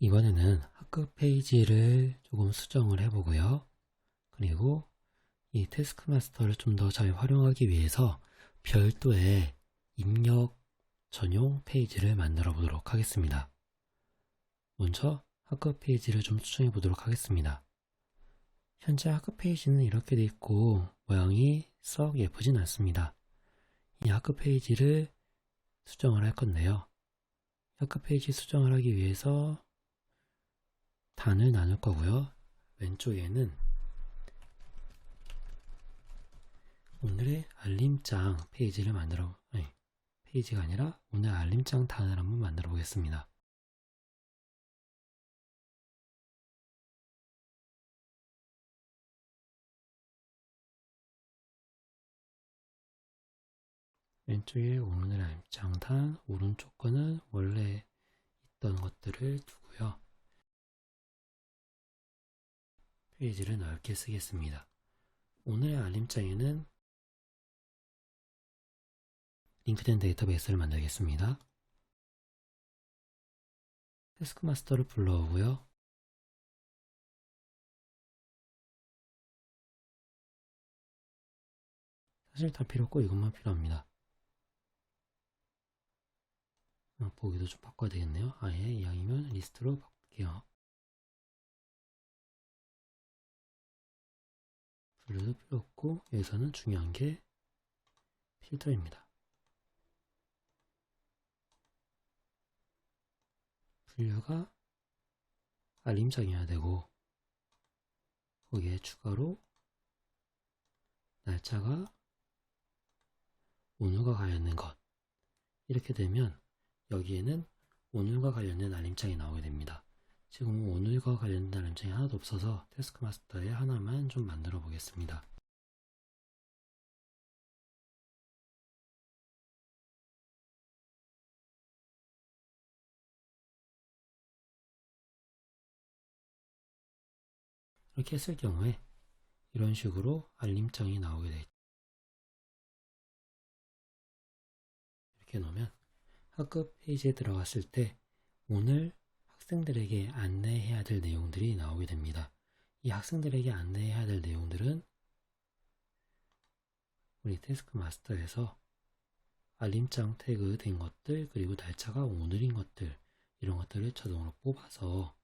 이번에는 학급 페이지를 조금 수정을 해보고요. 그리고 이 태스크 마스터를 좀 더 잘 활용하기 위해서 별도의 입력 전용 페이지를 만들어 보도록 하겠습니다. 먼저 학급 페이지를 좀 수정해 보도록 하겠습니다. 현재 학급 페이지는 이렇게 돼 있고 모양이 썩 예쁘진 않습니다. 이 학급 페이지를 수정을 할 건데요. 학급 페이지 수정을 하기 위해서 단을 나눌 거고요. 왼쪽에는 오늘의 알림장 페이지를 만들어, 아니, 페이지가 아니라 오늘 알림장 단을 한번 만들어 보겠습니다. 왼쪽에 오늘 알림장 단, 오른쪽 거는 원래 있던 것들을 두고요. 페이지를 넓게 쓰겠습니다. 오늘의 알림장에는 링크된 데이터베이스를 만들겠습니다. 태스크 마스터를 불러오고요. 사실 다 필요 없고 이것만 필요합니다. 어, 보기도 좀 바꿔야 되겠네요. 아예 이왕이면 리스트로 바꿀게요. 분류도 필요 없고 여기서는 중요한 게 필터입니다. 분류가 알림장이어야 되고 거기에 추가로 날짜가 오늘과 관련된 것 이렇게 되면 여기에는 오늘과 관련된 알림장이 나오게 됩니다. 지금 오늘과 관련된 알림장이 하나도 없어서 태스크 마스터에 하나만 좀 만들어 보겠습니다. 이렇게 했을 경우에 이런 식으로 알림장이 나오게 되죠. 이렇게 놓으면 학급 페이지에 들어갔을 때 오늘 학생들에게 안내해야 될 내용들이 나오게 됩니다. 이 학생들에게 안내해야 될 내용들은 우리 태스크 마스터에서 알림장 태그 된 것들 그리고 날짜가 오늘인 것들 이런 것들을 자동으로 뽑아서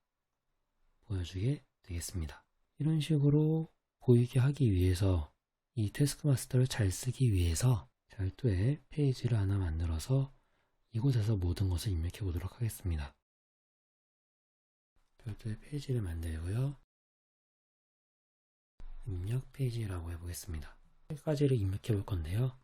보여주게 되겠습니다. 이런 식으로 보이게 하기 위해서 이 태스크 마스터를 잘 쓰기 위해서 별도의 페이지를 하나 만들어서 이곳에서 모든 것을 입력해 보도록 하겠습니다. 별도의 페이지를 만들고요. 입력 페이지라고 해보겠습니다. 세 가지를 입력해 볼 건데요.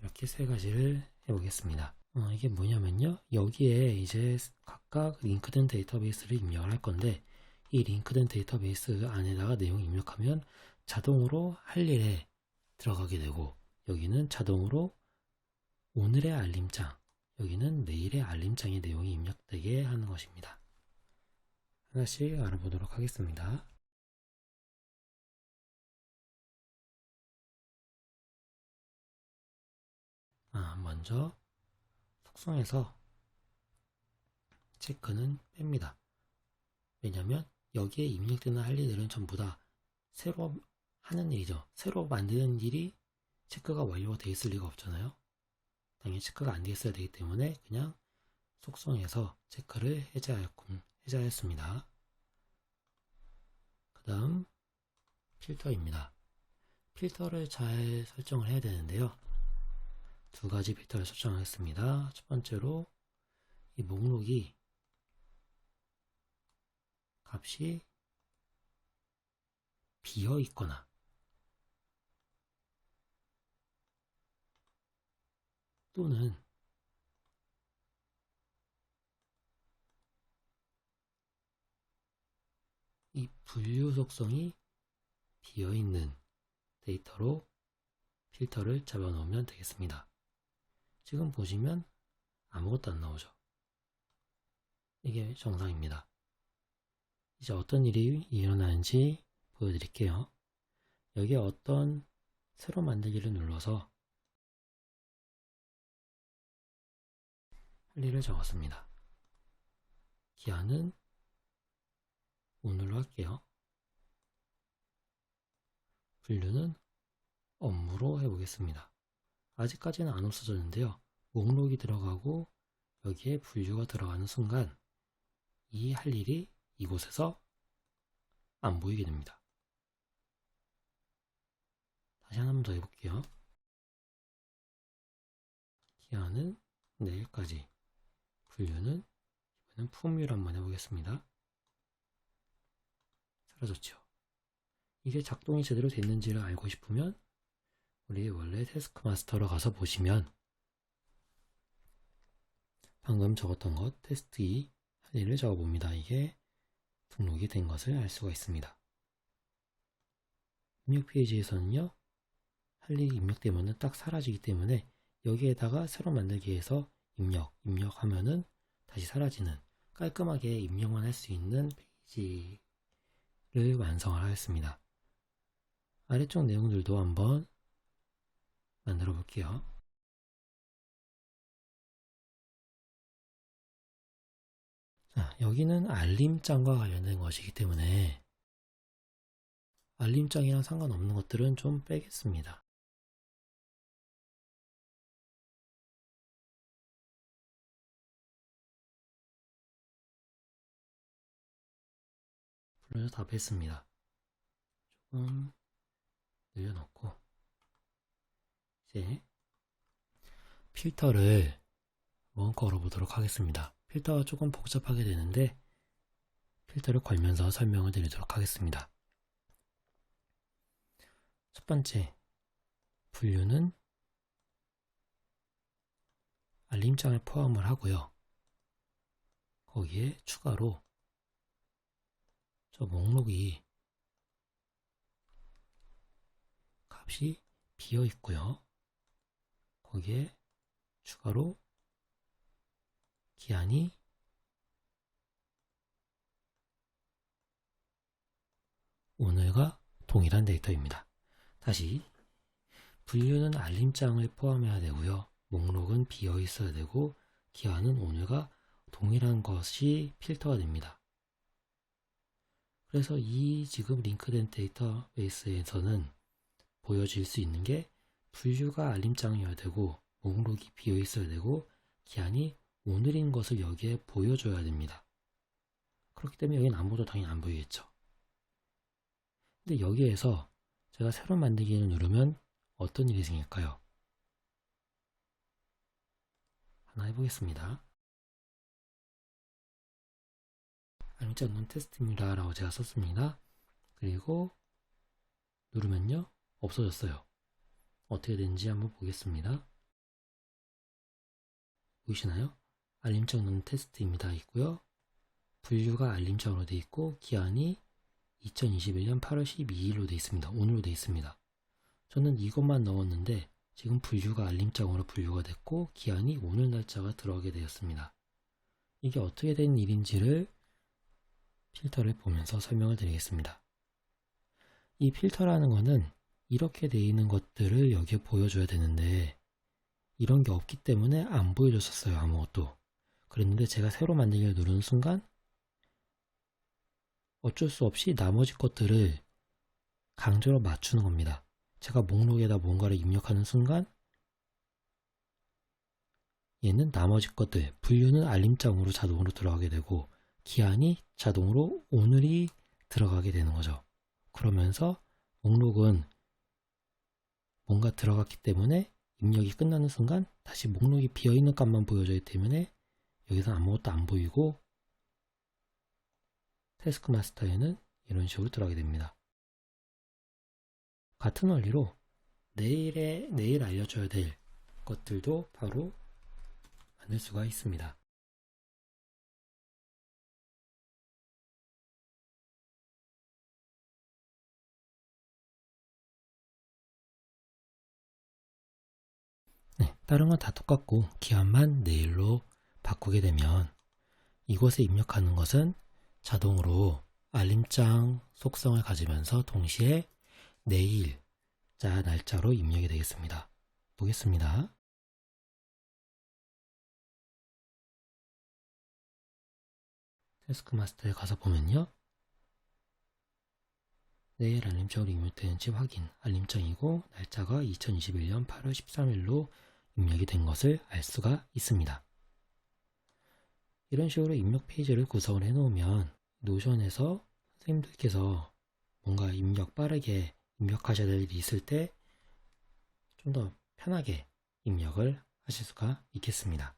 이렇게 세 가지를 해보겠습니다. 어, 이게 뭐냐면요. 여기에 이제 각각 링크된 데이터베이스를 입력을 할 건데 이 링크된 데이터베이스 안에다가 내용 입력하면 자동으로 할 일에 들어가게 되고 여기는 자동으로 오늘의 알림장, 여기는 내일의 알림장의 내용이 입력되게 하는 것입니다. 하나씩 알아보도록 하겠습니다. 아, 먼저 속성에서 체크는 뺍니다. 왜냐면 여기에 입력되는 할 일들은 전부 다 새로 하는 일이죠. 새로 만드는 일이 체크가 완료가 되어 있을 리가 없잖아요. 당연히 체크가 안 되어 있어야 되기 때문에 그냥 속성에서 체크를 해제하였군, 해제하였습니다. 그 다음 필터입니다. 필터를 잘 설정을 해야 되는데요. 두 가지 필터를 설정하겠습니다. 첫 번째로 이 목록이 값이 비어 있거나 또는 이 분류 속성이 비어 있는 데이터로 필터를 잡아놓으면 되겠습니다. 지금 보시면 아무것도 안 나오죠. 이게 정상입니다. 이제 어떤 일이 일어나는지 보여드릴게요. 여기에 어떤 새로 만들기를 눌러서 할 일을 적었습니다. 기한은 오늘로 할게요. 분류는 업무로 해보겠습니다. 아직까지는 안 없어졌는데요. 목록이 들어가고 여기에 분류가 들어가는 순간 이 할 일이 이곳에서 안 보이게 됩니다. 다시 한번더 해볼게요. 기한은 내일까지 분류는 이번엔 품위로 한번 해보겠습니다. 사라졌죠. 이게 작동이 제대로 됐는지를 알고 싶으면 우리 원래 태스크 마스터로 가서 보시면 방금 적었던 것 테스트 2 할 일을 적어봅니다. 이게 등록이 된 것을 알 수가 있습니다. 입력 페이지에서는요. 할 일이 입력되면 딱 사라지기 때문에 여기에다가 새로 만들기 해서 입력, 입력하면은 다시 사라지는 깔끔하게 입력만 할 수 있는 페이지를 완성을 하였습니다. 아래쪽 내용들도 한번 만들어 볼게요. 자, 여기는 알림장과 관련된 것이기 때문에 알림장이랑 상관없는 것들은 좀 빼겠습니다. 불러서 다 뺐습니다. 조금 늘려놓고 이제 필터를 한번 걸어보도록 하겠습니다. 필터가 조금 복잡하게 되는데 필터를 걸면서 설명을 드리도록 하겠습니다. 첫 번째, 분류는 알림장을 포함을 하고요. 거기에 추가로 저 목록이 값이 비어 있고요. 거기에 추가로 기한이 오늘과 동일한 데이터입니다. 다시 분류는 알림장을 포함해야 되고요. 목록은 비어 있어야 되고 기한은 오늘과 동일한 것이 필터가 됩니다. 그래서 이 지금 링크된 데이터베이스에서는 보여질 수 있는 게 분류가 알림장이어야 되고 목록이 비어 있어야 되고 기한이 오늘인 것을 여기에 보여줘야 됩니다. 그렇기 때문에 여기는 아무도 당연히 안 보이겠죠. 근데 여기에서 제가 새로 만들기를 누르면 어떤 일이 생길까요? 하나 해보겠습니다. 알림장 논 테스트입니다. 라고 제가 썼습니다. 그리고 누르면요. 없어졌어요. 어떻게 되는지 한번 보겠습니다. 보이시나요? 알림장 넣는 테스트입니다. 있고요. 분류가 알림장으로 되어 있고 기한이 2021년 8월 12일로 되어 있습니다. 오늘로 되어 있습니다. 저는 이것만 넣었는데 지금 분류가 알림장으로 분류가 됐고 기한이 오늘 날짜가 들어가게 되었습니다. 이게 어떻게 된 일인지를 필터를 보면서 설명을 드리겠습니다. 이 필터라는 것은 이렇게 되어 있는 것들을 여기에 보여줘야 되는데 이런 게 없기 때문에 안 보여줬었어요 아무것도 그랬는데 제가 새로 만들기를 누르는 순간 어쩔 수 없이 나머지 것들을 강제로 맞추는 겁니다 제가 목록에다 뭔가를 입력하는 순간 얘는 나머지 것들 분류는 알림장으로 자동으로 들어가게 되고 기한이 자동으로 오늘이 들어가게 되는 거죠 그러면서 목록은 뭔가 들어갔기 때문에 입력이 끝나는 순간 다시 목록이 비어있는 값만 보여져야 때문에 여기서 아무것도 안 보이고 태스크 마스터에는 이런 식으로 들어가게 됩니다. 같은 원리로 내일에 내일 알려줘야 될 것들도 바로 만들 수가 있습니다. 다른 건 다 똑같고 기한만 내일로 바꾸게 되면 이곳에 입력하는 것은 자동으로 알림장 속성을 가지면서 동시에 내일 자 날짜로 입력이 되겠습니다. 보겠습니다. 태스크 마스터에 가서 보면요. 내일 알림장으로 입력되는지 확인. 알림장이고 날짜가 2021년 8월 13일로 입력이 된 것을 알 수가 있습니다. 이런 식으로 입력 페이지를 구성을 해 놓으면 노션에서 선생님들께서 뭔가 입력 빠르게 입력하셔야 될 일이 있을 때 좀 더 편하게 입력을 하실 수가 있겠습니다.